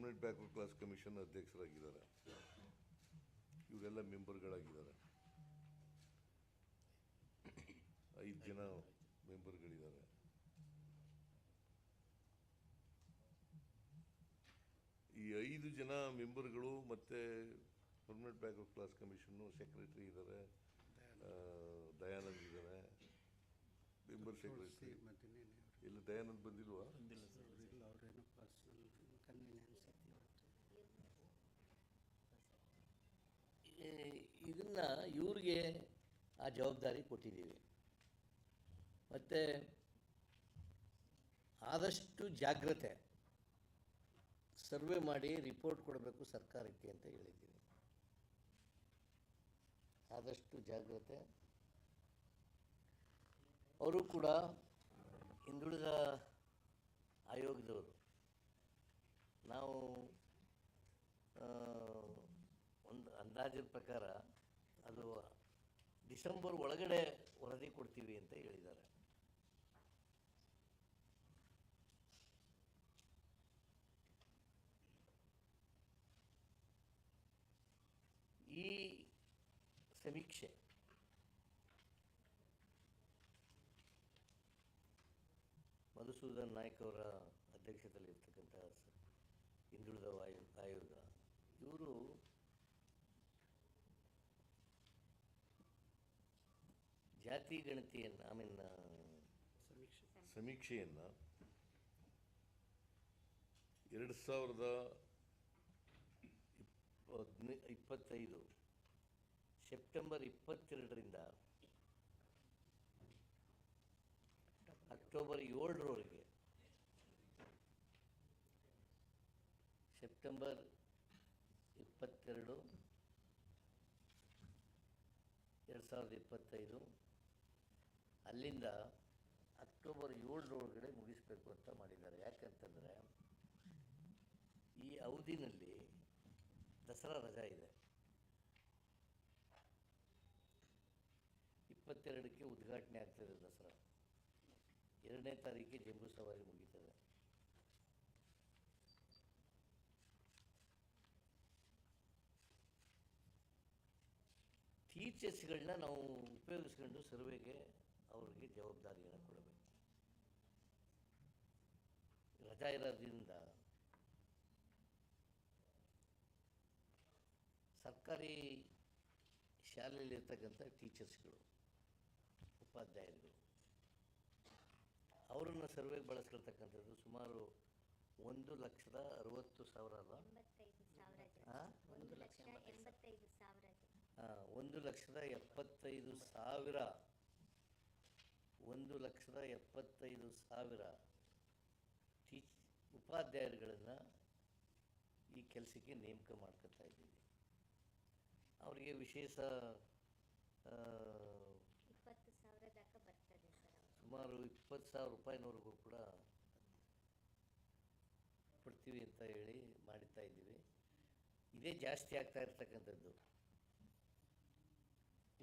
Permanent backward class commission ಅಧ್ಯಕ್ಷರಾಗಿದ್ದಾರೆ. ಇವರೆಲ್ಲ ಮೆಂಬರ್ಗಳಾಗಿದ್ದಾರೆ. ಐದು ಜನ ಮೆಂಬರ್ಗಳಿದ್ದಾರೆ. ಈ ಐದು ಜನ ಮೆಂಬರ್ಗಳು ಮತ್ತೆ permanent backward class commission secretary ಇದ್ದಾರೆ. ದಯಾನಂದ್. ಇದ್ದಾರೆ. ಮೆಂಬರ್ ಸೆಕ್ರೆಟರಿ ಇಲ್ಲ ದಯಾನಂದ್ ಬಂದಿಲ್ವಾ? ಇದನ್ನು ಇವ್ರಿಗೆ ಆ ಜವಾಬ್ದಾರಿ ಕೊಟ್ಟಿದ್ದೀವಿ. ಮತ್ತು ಆದಷ್ಟು ಜಾಗ್ರತೆ ಸರ್ವೆ ಮಾಡಿ ರಿಪೋರ್ಟ್ ಕೊಡಬೇಕು ಸರ್ಕಾರಕ್ಕೆ ಅಂತ ಹೇಳಿದ್ದೀನಿ ಆದಷ್ಟು ಜಾಗ್ರತೆ. ಅವರು ಕೂಡ ಹಿಂದುಳಿದ ಆಯೋಗದವರು. ನಾವು ಒಂದು ಅಂದಾಜಿನ ಪ್ರಕಾರ ಅದು ಡಿಸೆಂಬರ್ ಒಳಗಡೆ ವರದಿ ಕೊಡ್ತೀವಿ ಅಂತ ಹೇಳಿದ್ದಾರೆ. ಈ ಸಮೀಕ್ಷೆ ಮಧುಸೂದನ್ ನಾಯ್ಕ್ ಅವರ ಅಧ್ಯಕ್ಷತೆಯಲ್ಲಿ ಹಿಂದುಳಿದ ವಾಯು ಆಯೋಗ, ಇವರು ಜಾತಿ ಗಣತಿಯನ್ನು ಐ ಮೀನ್ ಸಮೀಕ್ಷೆ. ಸಮೀಕ್ಷೆಯನ್ನು ಎರಡು ಸಾವಿರದ ಹದಿನೈ ಇಪ್ಪತ್ತೈದು ಸೆಪ್ಟೆಂಬರ್ ಇಪ್ಪತ್ತೆರಡರಿಂದ ಅಕ್ಟೋಬರ್ ಏಳರವರೆಗೆ ಸೆಪ್ಟೆಂಬರ್ ಇಪ್ಪತ್ತೆರಡು ಎರಡು ಸಾವಿರದ ಇಪ್ಪತ್ತೈದು ಅಲ್ಲಿಂದ ಅಕ್ಟೋಬರ್ ಏಳರೊಳಗಡೆ ಮುಗಿಸ್ಬೇಕು ಅಂತ ಮಾಡಿದ್ದಾರೆ. ಯಾಕಂತಂದರೆ ಈ ಅವಧಿನಲ್ಲಿ ದಸರಾ ರಜಾ ಇದೆ. ಇಪ್ಪತ್ತೆರಡಕ್ಕೆ ಉದ್ಘಾಟನೆ ಆಗ್ತದೆ ದಸರಾ. ಎರಡನೇ ತಾರೀಕಿಗೆ ಜಂಬೂ ಸವಾರಿ ಮುಗೀತದೆ. ಟೀಚರ್ಸ್ಗಳನ್ನ ನಾವು ಉಪಯೋಗಿಸ್ಕೊಂಡು ಸರ್ವೆಗೆ ಅವ್ರಿಗೆ ಜವಾಬ್ದಾರಿಯನ್ನು ಕೊಡಬೇಕು. ರಜಾ ಇರೋದ್ರಿಂದ ಸರ್ಕಾರಿ ಶಾಲೆಯಲ್ಲಿರ್ತಕ್ಕಂಥ ಟೀಚರ್ಸ್ಗಳು ಉಪಾಧ್ಯಾಯರುಗಳು ಅವರನ್ನು ಸರ್ವೆಗೆ ಬಳಸ್ಕೊಳ್ತಕ್ಕಂಥದ್ದು ಸುಮಾರು ಒಂದು ಲಕ್ಷದ ಅರವತ್ತು ಸಾವಿರ ಅಲ್ಲ? ಒಂದು ಲಕ್ಷದ ಎಪ್ಪತ್ತೈದು ಸಾವಿರ ಲಕ್ಷದ ಎಪ್ಪತ್ತೈದು ಸಾವಿರ ಟೀಚ್ ಉಪಾಧ್ಯಾಯರುಗಳನ್ನು ಈ ಕೆಲಸಕ್ಕೆ ನೇಮಕ ಮಾಡ್ಕೊತಾ ಇದ್ದೀವಿ. ಅವರಿಗೆ ವಿಶೇಷ ಸುಮಾರು ಇಪ್ಪತ್ತು ಸಾವಿರ ರೂಪಾಯಿನವರೆಗೂ ಕೂಡ ಕೊಡ್ತೀವಿ ಅಂತ ಹೇಳಿ ಮಾಡ್ತಾ ಇದ್ದೀವಿ. ಇದೇ ಜಾಸ್ತಿ ಆಗ್ತಾ ಇರ್ತಕ್ಕಂಥದ್ದು.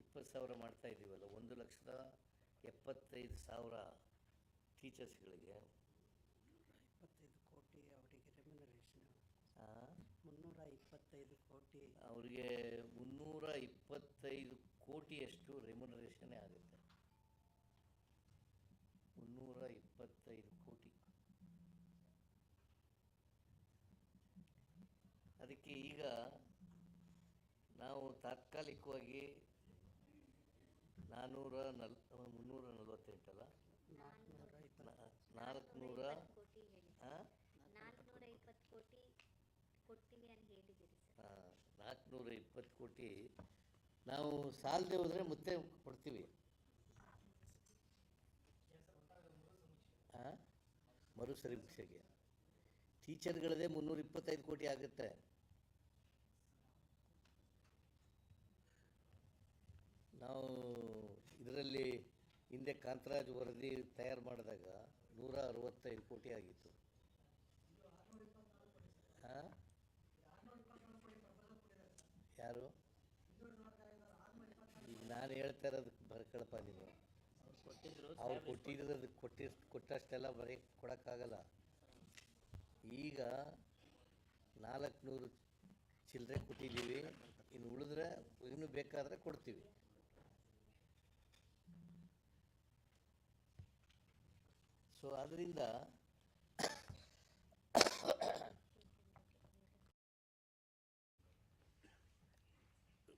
ಇಪ್ಪತ್ತು ಸಾವಿರ ಮಾಡ್ತಾ ಇದ್ದೀವಲ್ಲ ಒಂದು ಲಕ್ಷದ ಎಪ್ಪತ್ತೈದು ಸಾವಿರ ಟೀಚರ್ಸ್ಗಳಿಗೆ. ಇಪ್ಪತ್ತೈದು ಕೋಟಿ ಅವರಿಗೆ ರೆಮ್ಯುನರೇಷನ್ ಮುನ್ನೂರ ಇಪ್ಪತ್ತೈದು ಕೋಟಿ. ಅವರಿಗೆ ಮುನ್ನೂರ ಇಪ್ಪತ್ತೈದು ಕೋಟಿಯಷ್ಟು ರೆಮ್ಯುನರೇಷನ್ನೇ ಆಗುತ್ತೆ. ಮುನ್ನೂರ ಇಪ್ಪತ್ತೈದು ಕೋಟಿ. ಅದಕ್ಕೆ ಈಗ ನಾವು ತಾತ್ಕಾಲಿಕವಾಗಿ ನಾನ್ನೂರ ನಲ್, ಮುನ್ನೂರ ನಲವತ್ತೆಂಟಲ್ಲ? ನಾಲ್ಕುನೂರ ಇಪ್ಪತ್ತು ನಾಲ್ಕುನೂರ ಇಪ್ಪತ್ತು ಕೋಟಿ. ನಾವು ಸಾಲದೆ ಹೋದರೆ ಮತ್ತೆ ಕೊಡ್ತೀವಿ. ಆ? ಮರು ಸಮೀಕ್ಷೆಗೆ ಟೀಚರ್ಗಳದೇ ಮುನ್ನೂರ ಇಪ್ಪತ್ತೈದು ಕೋಟಿ ಆಗುತ್ತೆ. ನಾವು ಹಿಂದೆ ಕಾಂತರಾಜ್ ವರದಿ ತಯಾರು ಮಾಡಿದಾಗ ನೂರ ಅರವತ್ತೈದು ಕೋಟಿ ಆಗಿತ್ತು. ಯಾರು? ಈಗ ನಾನು ಹೇಳ್ತಾ ಇರೋದು ಬರ್ಕಳಪ್ಪ ನೀವು. ಅವ್ರು ಕೊಟ್ಟಿರೋದು ಕೊಟ್ಟಿ ಕೊಟ್ಟಷ್ಟೆಲ್ಲ ಬರೀ ಕೊಡೋಕ್ಕಾಗಲ್ಲ. ಈಗ ನಾಲ್ಕು ನೂರು ಚಿಲ್ಲರೆ ಕೊಟ್ಟಿದ್ದೀವಿ. ಇನ್ನು ಉಳಿದ್ರೆ, ಇನ್ನೂ ಬೇಕಾದರೆ ಕೊಡ್ತೀವಿ. ಸೊ ಅದರಿಂದ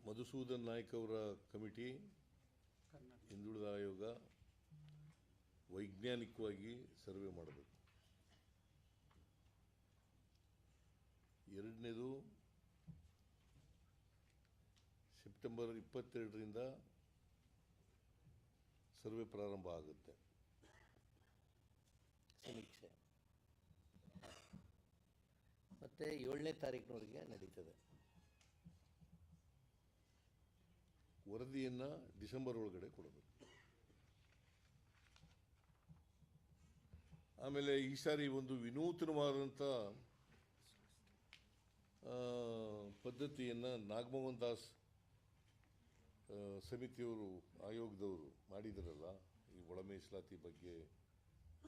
ಮಧುಸೂದನ್ ನಾಯ್ಕ ಅವರ ಕಮಿಟಿ ಹಿಂದುಳಿದ ಆಯೋಗ ವೈಜ್ಞಾನಿಕವಾಗಿ ಸರ್ವೆ ಮಾಡಬೇಕು. ಎರಡನೇದು ಸೆಪ್ಟೆಂಬರ್ ಇಪ್ಪತ್ತೆರಡರಿಂದ ಸರ್ವೆ ಪ್ರಾರಂಭ ಆಗುತ್ತೆ. ಸಮೀಕ್ಷೆ. ಮತ್ತೆ ಏಳನೇ ತಾರೀಕಿನವರೆಗೆ ನಡೀತದೆ. ವರದಿಯನ್ನು ಡಿಸೆಂಬರ್ ಒಳಗಡೆ ಕೊಡಬೇಕು. ಆಮೇಲೆ ಈ ಸಾರಿ ಒಂದು ವಿನೂತನವಾದಂಥ ಪದ್ಧತಿಯನ್ನು ನಾಗಮೋಹನ್ ದಾಸ್ ಸಮಿತಿಯವರು, ಆಯೋಗದವರು ಮಾಡಿದರಲ್ಲ, ಈ ಒಳ ಮೀಸಲಾತಿ ಬಗ್ಗೆ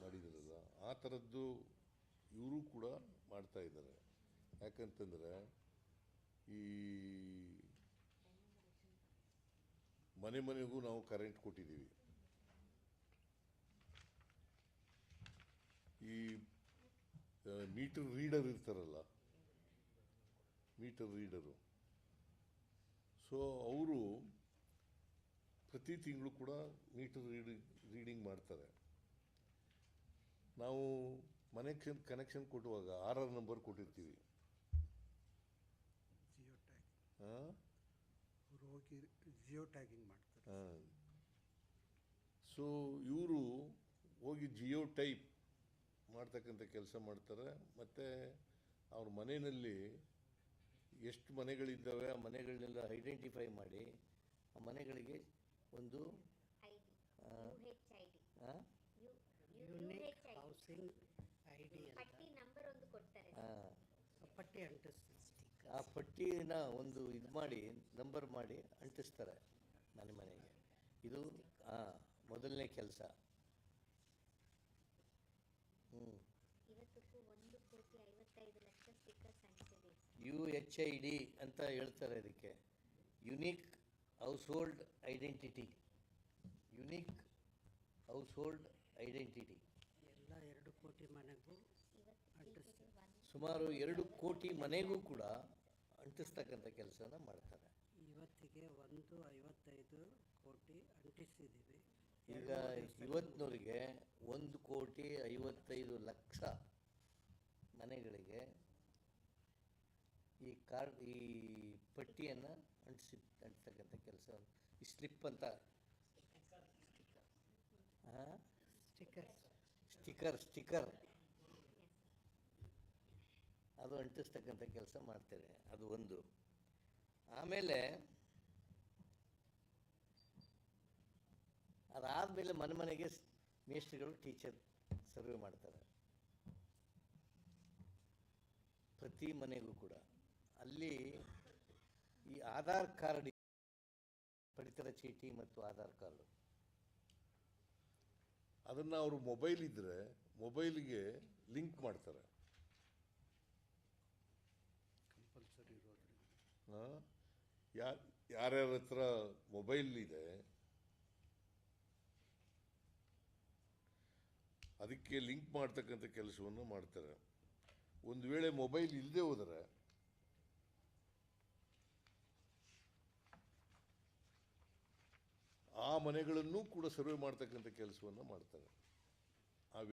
ಮಾಡಿದಾರಲ್ಲ, ಆ ಥರದ್ದು ಇವರು ಕೂಡ ಮಾಡ್ತಾ ಇದ್ದಾರೆ. ಯಾಕಂತಂದರೆ, ಈ ಮನೆ ಮನೆಗೂ ನಾವು ಕರೆಂಟ್ ಕೊಟ್ಟಿದ್ದೀವಿ. ಈ ಮೀಟರ್ ರೀಡರ್ ಇರ್ತಾರಲ್ಲ ಮೀಟರ್ ರೀಡರು ಸೊ ಅವರು ಪ್ರತಿ ತಿಂಗಳು ಕೂಡ ಮೀಟರ್ ರೀಡಿಂಗ್ ರೀಡಿಂಗ್ ಮಾಡ್ತಾರೆ. ನಾವು ಮನೆಕ್ಷನ್ ಕನೆಕ್ಷನ್ ಕೊಡುವಾಗ ಆರ್ ಆರ್ ನಂಬರ್ ಕೊಟ್ಟಿರ್ತೀವಿ. ಜಿಯೋ ಟ್ಯಾಗಿಂಗ್ ಹಾಂ? ಅವ್ರು ಹೋಗಿ ಜಿಯೋ ಟ್ಯಾಗಿಂಗ್ ಮಾಡ್ತಾರೆ ಸೊ ಇವರು ಹೋಗಿ ಜಿಯೋ ಟೈಪ್ ಮಾಡ್ತಕ್ಕಂಥ ಕೆಲಸ ಮಾಡ್ತಾರೆ. ಮತ್ತು ಅವ್ರ ಮನೆಯಲ್ಲಿ ಎಷ್ಟು ಮನೆಗಳಿದ್ದಾವೆ ಆ ಮನೆಗಳನ್ನೆಲ್ಲ ಐಡೆಂಟಿಫೈ ಮಾಡಿ ಆ ಮನೆಗಳಿಗೆ ಒಂದು ಐ ಡಿ ಆ, ಯು ಹೆಚ್ ಐ ಡಿ ಆ, U U unique H I D housing I D ಅಂತ ಪಟ್ಟಿ ನಂಬರ್ ಒಂದು ಕೊಡ್ತಾರೆ. ಆ, ಪಟ್ಟಿ ಅಂಟಿಸ್ತಾರೆ. ಆ ಪಟ್ಟಿನ ಒಂದು ಇದು ಮಾಡಿ ನಂಬರ್ ಮಾಡಿ ಅಂಟಿಸ್ತಾರೆ ಮನೆ ಮನೆಗೆ. ಇದು ಹಾಂ ಮೊದಲನೇ ಕೆಲಸ. ಹ್ಞೂ ಯು ಎಚ್ ಐ ಡಿ ಅಂತ ಹೇಳ್ತಾರೆ ಇದಕ್ಕೆ. Unique household identity unique household identity ಕೋಟಿ ಮನೆಗೂ ಅಂಟಿಸ್ತಾರೆ. ಸುಮಾರು ಎರಡು ಕೋಟಿ ಮನೆಗೂ ಕೂಡ ಅಂಟಿಸ್ತಕ್ಕಂಥ ಕೆಲಸನ ಮಾಡ್ತಾರೆ. ಇವತ್ತಿಗೆ ಒಂದು ಐವತ್ತೈದು ಕೋಟಿ ಅಂಟಿಸಿದ್ದೀವಿ. ಈಗ ಇವತ್ತಿನವರಿಗೆ ಒಂದು ಕೋಟಿ ಐವತ್ತೈದು ಲಕ್ಷ ಮನೆಗಳಿಗೆ ಈ ಕಾರ್ಡ್ ಈ ಪಟ್ಟಿಯನ್ನು ಅಂಟಿಸಿ ಅಂಟಿಸ್ತಕ್ಕಂಥ ಕೆಲಸ ಈ ಸ್ಲಿಪ್ ಅಂತ. ಹಾಂ ಸ್ಟಿಕ್ಕರ್ಸ್. Sticker sticker. ಅದು ಅಂಟಿಸ್ತಕ್ಕಂಥ ಕೆಲಸ ಮಾಡ್ತೇವೆ, ಅದು ಒಂದು. ಆಮೇಲೆ ಅದಾದಮೇಲೆ ಮನೆ ಮನೆಗೆ ಮೇಸ್ಟ್ರಿಗಳು ಟೀಚರ್ ಸರ್ವೆ ಮಾಡ್ತಾರೆ. ಪ್ರತಿ ಮನೆಗೂ ಕೂಡ. ಅಲ್ಲಿ ಈ ಆಧಾರ್ ಕಾರ್ಡ್, ಪಡಿತರ ಚೀಟಿ ಮತ್ತು ಆಧಾರ್ ಕಾರ್ಡು. ಅದನ್ನು ಅವರು ಮೊಬೈಲ್ ಇದ್ದರೆ ಮೊಬೈಲಿಗೆ ಲಿಂಕ್ ಮಾಡ್ತಾರೆ. ಕಂಪಲ್ಸರಿ ಇರೋದ್ರಿಂದ. ಆ? ಯಾ ಯಾರ್ಯಾರ ಹತ್ರ ಮೊಬೈಲ್ ಇದೆ ಅದಕ್ಕೆ ಲಿಂಕ್ ಮಾಡ್ತಕ್ಕಂಥ ಕೆಲಸವನ್ನು ಮಾಡ್ತಾರೆ. ಒಂದು ವೇಳೆ ಮೊಬೈಲ್ ಇಲ್ಲದೆ ಹೋದರೆ ಆ ಮನೆಗಳನ್ನು ಕೂಡ ಸರ್ವೆ ಮಾಡ್ತಕ್ಕಂಥ ಕೆಲಸವನ್ನು ಮಾಡ್ತಾರೆ.